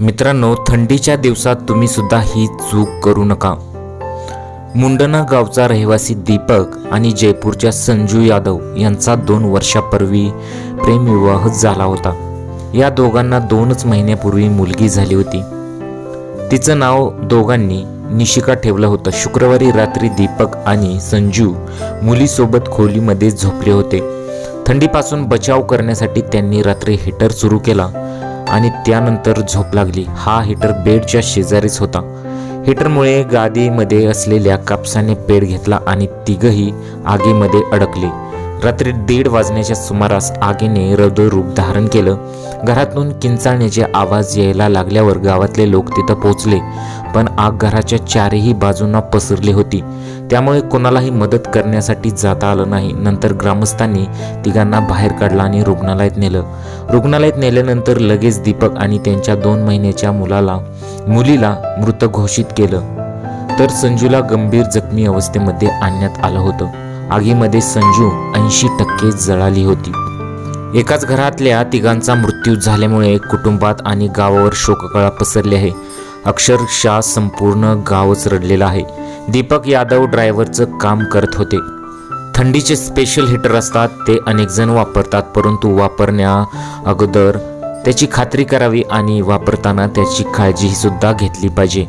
मित्रांनो थंडीच्या दिवसात तुम्ही सुद्धा ही चूक करू नका. मुंडना गावचा रहिवासी दीपक आणि जयपूरच्या संजू यादव यांचा दोन वर्षापूर्वी प्रेमविवाह झाला होता. या दोघांना दोनच महिन्यापूर्वी मुलगी झाली होती. तिचं नाव दोघांनी निशिका ठेवलं होतं. शुक्रवारी रात्री दीपक आणि संजू मुलीसोबत खोलीमध्ये झोपले होते. थंडीपासून बचाव करण्यासाठी त्यांनी रात्री हीटर सुरू केला. आणि त्यानंतर झोप लागली. हा हीटर बेडच्या शेजारीच होता. हीटरमुळे गादीमध्ये असलेल्या कापसाने पेड घेतला आणि तिघही आगीमध्ये अडकले. रात्री दीड वाजण्याच्या सुमारास आगीने रूप धारण केलं. घरातून किंचाळण्याचे आवाज यायला लागल्यावर गावातले लोक तिथं पोहोचले. पण आग घराच्या चारही बाजूंना पसरली होती. त्यामुळे कोणालाही मदत करण्यासाठी जाता आलं नाही. नंतर ग्रामस्थांनी तिघांना बाहेर काढलं आणि रुग्णालयात नेलं. रुग्णालयात नेल्यानंतर लगेच दीपक आणि त्यांच्या दोन महिन्याच्या मुलाला मुलीला मृत घोषित केलं. तर संजूला गंभीर जखमी अवस्थेमध्ये आणण्यात आलं होतं. आगीमध्ये संजू ऐंशी टक्के जळाली होती. एकाच घरातल्या तिघांचा मृत्यू झाल्यामुळे कुटुंबात आणि गावावर शोककळा पसरली आहे. अक्षरशः संपूर्ण गावच रडलेलं आहे. दीपक यादव ड्रायव्हरचं काम करत होते. थंडीचे स्पेशल हीटर असतात ते अनेकजण वापरतात परंतु वापरण्या अगोदर त्याची खात्री करावी आणि वापरताना त्याची काळजीसुद्धा घेतली पाहिजे.